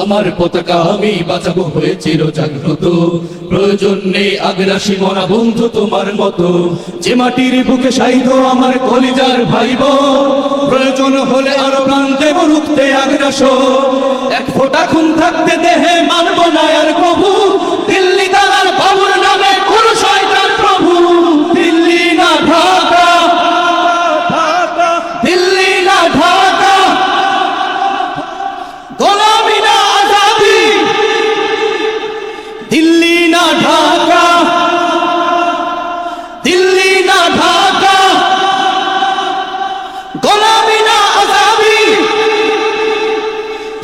আমার পতাকা আমি বাঁচাবো হয়ে চির জাগ্রত প্রয়োজন নেই আগ্রাসী মরা বন্ধু তোমার মতো। যে মাটির বুকে সাইধ আমার কলিজার ভাইব। প্রয়োজন হলে আরও প্রাণ দেব রুখতে আগ্রাস এক ফোটা খুন থাকতে দেহে মানব না আর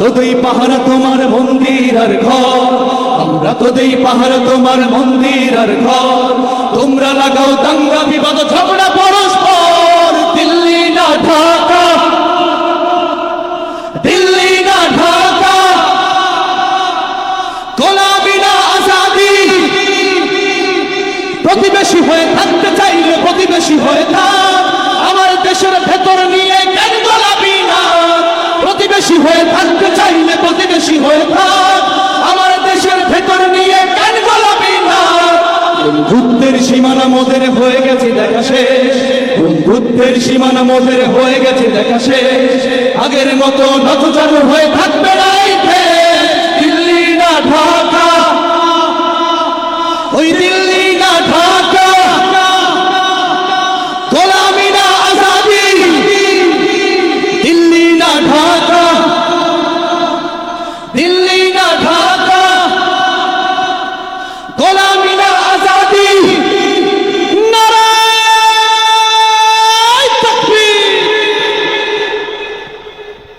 আমরা তো দেই পাহারা তোমার মন্দির আর ঘর। আমরা তো দেই পাহারা তোমার মন্দির আর ঘর। তোমরা লাগাও দাঙ্গা বিবাদ, ঝগড়া পরস্পর। দিল্লি না ঢাকা। প্রতিবেশী হয়ে থাকতে চাইলে প্রতিবেশী হয়ে থাক। আমার দেশের ভেতর সীমানা মোদের হয়ে গেছে, দেখা শেষ। বুদ্ধের সীমানা মোদের হয়ে গেছে, দেখা শেষ। আগের মতো নতচারু হয়ে থাকবে না